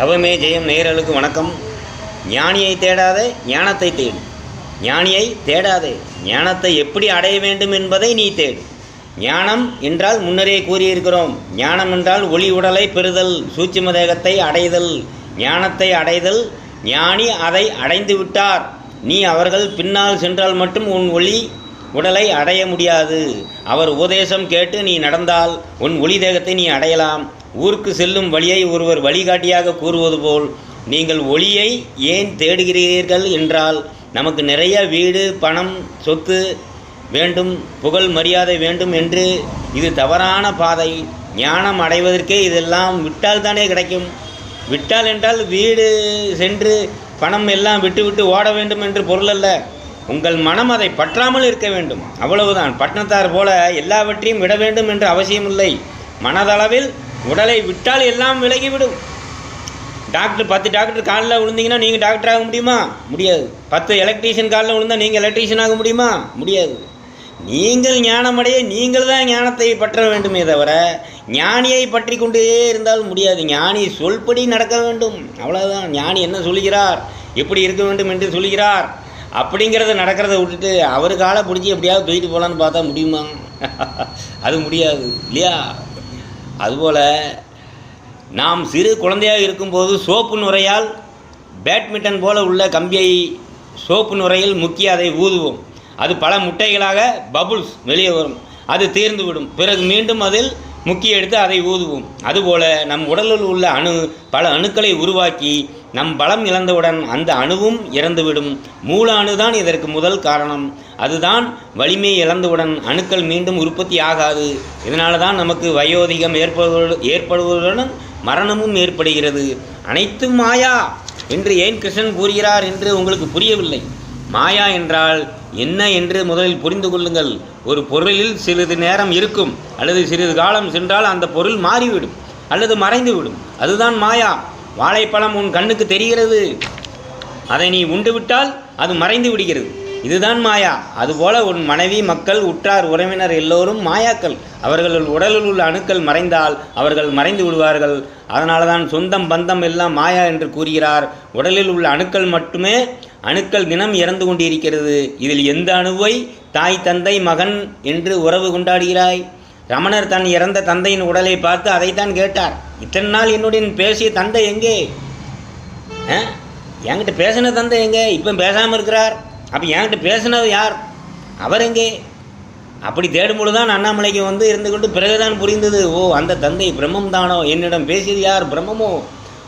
தவமே ஜெயம் நேயர்களுக்கு வணக்கம். ஞானியை தேடாதே ஞானத்தை தேடு. ஞானியை தேடாதே ஞானத்தை எப்படி அடைய வேண்டும் என்பதை நீ தேடு. ஞானம் என்றால் முன்னரே கூறியிருக்கிறோம். ஞானம் என்றால் ஒளி உடலை பெறுதல் சூட்சும தேகத்தை அடைதல் ஞானத்தை அடைதல். ஞானி அதை அடைந்து விட்டார். நீ அவர்கள் பின்னால் சென்றால் மட்டும் உன் ஒளி உடலை அடைய முடியாது. அவர் உபதேசம் கேட்டு நீ நடந்தால் உன் ஒளி தேகத்தை நீ அடையலாம். ஊருக்கு செல்லும் வழியை ஒருவர் வழிகாட்டியாக கூறுவது போல் நீங்கள் ஒளியை ஏன் தேடுகிறீர்கள் என்றால் நமக்கு நிறைய வீடு பணம் சொத்து வேண்டும் புகழ் மரியாதை வேண்டும் என்று இது தவறான பாதை. ஞானம் அடைவதற்கே இதெல்லாம் விட்டால் தானே கிடைக்கும். விட்டால் என்றால் வீடு சென்று பணம் எல்லாம் விட்டுவிட்டு ஓட வேண்டும் என்று பொருள் அல்ல. உங்கள் மனம் அதை பற்றாமல் இருக்க வேண்டும். அவ்வளவுதான். பட்டணத்தார் போல எல்லாவற்றையும் விட வேண்டும் என்று அவசியமில்லை. மனதளவில் உடலை விட்டால் எல்லாம் விலகிவிடும். டாக்டர் பத்து டாக்டர் காலில் விழுந்தீங்கன்னா நீங்கள் டாக்டர் ஆக முடியுமா? முடியாது. பத்து எலக்ட்ரீஷியன் காலில் விழுந்தால் நீங்கள் எலக்ட்ரீஷியன் ஆக முடியுமா? முடியாது. நீங்கள் ஞானமடைய நீங்கள் தான் ஞானத்தை பற்ற வேண்டுமே தவிர ஞானியை பற்றி கொண்டே இருந்தால் முடியாது. ஞானி சொல்படி நடக்க வேண்டும். அவ்வளோதான் ஞானி என்ன சொல்கிறார் எப்படி இருக்க வேண்டும் என்று சொல்கிறார் அப்படிங்கிறத நடக்கிறத விட்டுட்டு அவர் காலை பிடிச்சி எப்படியாவது தூக்கிட்டு போகலான்னு பார்த்தா முடியுமா? அது முடியாது. இல்லையா? அதுபோல் நாம் சிறு குழந்தையாக இருக்கும்போது சோப்பு நுரையால் பேட்மிண்டன் போல உள்ள கம்பியை சோப்பு நுரையில் முக்கிய அதை ஊதுவோம். அது பல முட்டைகளாக பபுள்ஸ் வெளியே வரும். அது தீர்ந்து விடும் பிறகு மீண்டும் அதில் முக்கிய எடுத்து அதை ஊதுவோம். அதுபோல் நம் உடலில் உள்ள அணு பல அணுக்களை உருவாக்கி நம் பலம் இழந்தவுடன் அந்த அணுவும் இறந்துவிடும். மூல அணுதான் இதற்கு முதல் காரணம். அதுதான் வலிமை இழந்தவுடன் அணுக்கள் மீண்டும் உற்பத்தி ஆகாது. இதனால தான் நமக்கு வயோதிகம் ஏற்படுவது ஏற்படுவதுடன் மரணமும் ஏற்படுகிறது. அனைத்தும் மாயா! என்று ஏன் கிருஷ்ணன் கூறுகிறார் என்று உங்களுக்கு புரியவில்லை? மாயா என்றால் என்ன என்று முதலில் புரிந்து கொள்ளுங்கள். ஒரு பொருளில் சிறிது நேரம் இருக்கும் அல்லது சிறிது காலம் சென்றால் அந்த பொருள் மாறிவிடும் அல்லது மறைந்துவிடும். அதுதான் மாயா. வாழைப்பழம் உன் கண்ணுக்கு தெரிகிறது. அதை நீ உண்டு விட்டால் அது மறைந்து விடுகிறது. இதுதான் மாயா. அதுபோல உன் மனைவி மக்கள் உற்றார் உறவினர் எல்லோரும் மாயாக்கள். அவர்கள் உடலில் உள்ள அணுக்கள் மறைந்தால் அவர்கள் மறைந்து விடுவார்கள். அதனால தான் சொந்தம் பந்தம் எல்லாம் மாயா என்று கூறுகிறார். உடலில் உள்ள அணுக்கள் மட்டுமே அணுக்கள் தினம் இறந்து கொண்டிருக்கிறது. இதில் எந்த அணுவை தாய் தந்தை மகன் என்று உறவு கொண்டாடுகிறாய்? ரமணர் தன் இறந்த தந்தையின் உடலை பார்த்து அதைத்தான் கேட்டார். இத்தனை நாள் என்னுடன் பேசிய தந்தை எங்கே? ஆ? என்கிட்ட பேசின தந்தை எங்கே? இப்போ பேசாமல் இருக்கிறார். அப்போ என்கிட்ட பேசினது யார்? அவர் எங்கே? அப்படி தேடும்பொழுது தான் அண்ணாமலைக்கு வந்து இருந்து கொண்டு பிறகுதான் புரிந்தது. ஓ அந்த தந்தை பிரம்மம் தானோ என்னிடம் பேசியது யார்? பிரம்மமோ?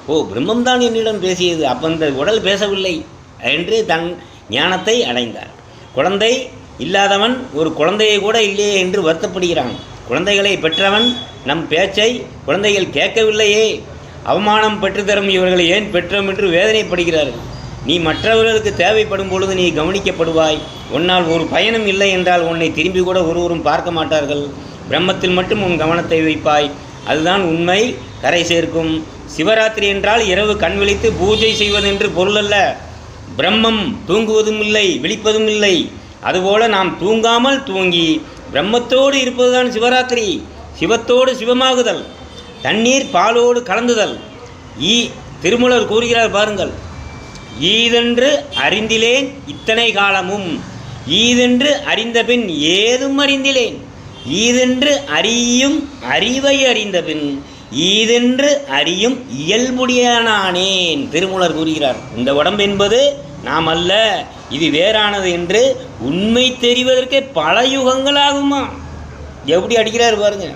ஓ பிரம்மம் தான் என்னிடம் பேசியது. அப்போ இந்த உடல் பேசவில்லை என்று தன் ஞானத்தை அடைந்தார். குழந்தை இல்லாதவன் ஒரு குழந்தையை கூட இல்லையே என்று வருத்தப்படுகிறான். குழந்தைகளை பெற்றவன் நம் பேச்சை குழந்தைகள் கேட்கவில்லையே. அவமானம் பெற்றுத்தரும் இவர்களை ஏன் பெற்றோம் என்று வேதனைப்படுகிறார்கள். நீ மற்றவர்களுக்கு தேவைப்படும் பொழுது நீ கவனிக்கப்படுவாய். உன்னால் ஒரு பயணம் இல்லை என்றால் உன்னை திரும்பி கூட ஒருவரும் பார்க்க மாட்டார்கள். பிரம்மத்தில் மட்டும் உன் கவனத்தை வைப்பாய். அதுதான் உண்மை. கரை சேர்க்கும். சிவராத்திரி என்றால் இரவு கண் விழித்து பூஜை செய்வதென்று பொருள் அல்ல பிரம்மம் தூங்குவதும் இல்லை விழிப்பதும் இல்லை. அதுபோல நாம் தூங்காமல் தூங்கி பிரம்மத்தோடு இருப்பதுதான் சிவராத்திரி. சிவத்தோடு சிவமாகுதல். தண்ணீர் பாலோடு கலந்துதல். ஈ திருமூலர் கூறுகிறார் பாருங்கள். ஈதென்று அறிந்திலேன் இத்தனை காலமும். ஈதென்று அறிந்தபின் ஏதும் அறிந்திலேன். ஈதென்று அறியும் அறிவை அறிந்தபின் ஈதென்று அறியும் இயல்புடையானேன் திருமூலர் கூறுகிறார். இந்த உடம்பு என்பது நாம் அல்ல. இது வேறானது என்று உண்மை தெரிவதற்கே பல யுகங்களாகுமா? எப்படி அடிக்கிறாரு பாருங்க.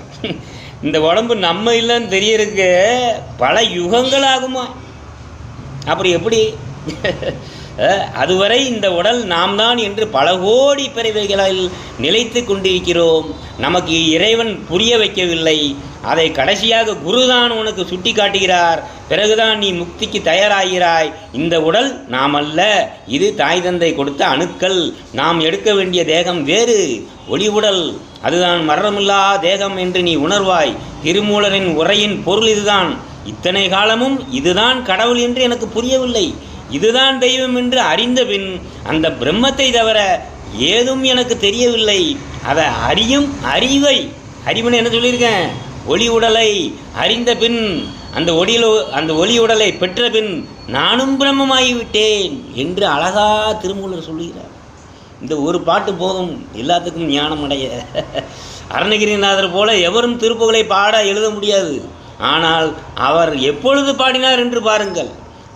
இந்த உடம்பு நம்ம இல்லைன்னு தெரியறதுக்கு பல யுகங்கள் ஆகுமா அப்படி எப்படி? அதுவரை இந்த உடல் நாம் தான் என்று பல கோடி பிறவைகளில் நிலைத்து கொண்டிருக்கிறோம். நமக்கு இறைவன் புரிய வைக்கவில்லை. அதை கடைசியாக குருதான் உனக்கு சுட்டி காட்டுகிறார் பிறகுதான் நீ முக்திக்கு தயாராகிறாய். இந்த உடல் நாம் அல்ல இது தாய் தந்தை கொடுத்த அணுக்கள். நாம் எடுக்க வேண்டிய தேகம் வேறு. ஒளி உடல். அதுதான் மரணமில்லா தேகம் என்று நீ உணர்வாய். திருமூலரின் உரையின் பொருள் இதுதான். இத்தனை காலமும் இதுதான் கடவுள் என்று எனக்கு புரியவில்லை. இதுதான் தெய்வம் என்று அறிந்த பின் அந்த பிரம்மத்தை தவிர ஏதும் எனக்கு தெரியவில்லை. அதை அறியும் அறிவை. அறிவுன்னு என்ன சொல்லியிருக்கேன்? ஒளி உடலை அறிந்த பின் அந்த ஒளியில அந்த ஒளி உடலை பெற்ற பின் நானும் பிரம்மமாகிவிட்டேன் என்று அழகா திருமூலர் சொல்லுகிறார். இந்த ஒரு பாட்டு போதும் எல்லாத்துக்கும் ஞானம் அடைய. அருணகிரிநாதர் போல எவரும் திருப்புகளை பாட எழுத முடியாது. ஆனால் அவர் எப்பொழுது பாடினார் என்று பாருங்கள்.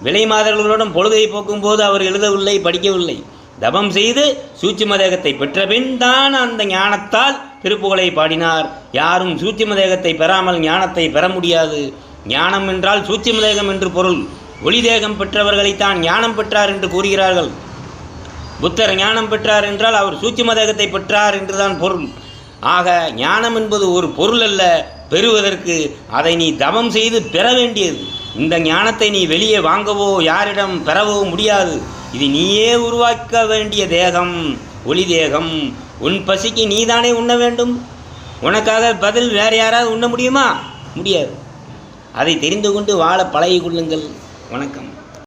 விலை மாதர்களுடன் பொழுதை போக்கும்போது அவர் எழுதவில்லை படிக்கவில்லை. தபம் செய்து சூட்சும தேகத்தை தான் அந்த ஞானத்தால் திருப்புகளை பாடினார். யாரும் சூட்சும தேகத்தை பெறாமல் ஞானத்தை பெற முடியாது. ஞானம் என்றால் சூட்சிம தேகம் என்று பொருள். ஒளி தேகம் பெற்றவர்களைத்தான் ஞானம் பெற்றார் என்று கூறுகிறார்கள். புத்தர் ஞானம் பெற்றார் என்றால் அவர் சூட்சிம தேகத்தை பெற்றார் என்றுதான் பொருள். ஆக ஞானம் என்பது ஒரு பொருள் அல்ல பெறுவதற்கு அதை நீ தவம் செய்து பெற வேண்டியது. இந்த ஞானத்தை நீ வெளியே வாங்கவோ யாரிடம் பெறவோ முடியாது. இது நீயே உருவாக்க வேண்டிய தேகம் ஒளி தேகம் உன் பசிக்கு நீதானே உண்ண வேண்டும். உனக்காக பதில் வேறு யாராவது உண்ண முடியுமா? முடியாது. அதை தெரிந்து கொண்டு வாழ பழகி கொள்ளுங்கள். வணக்கம்.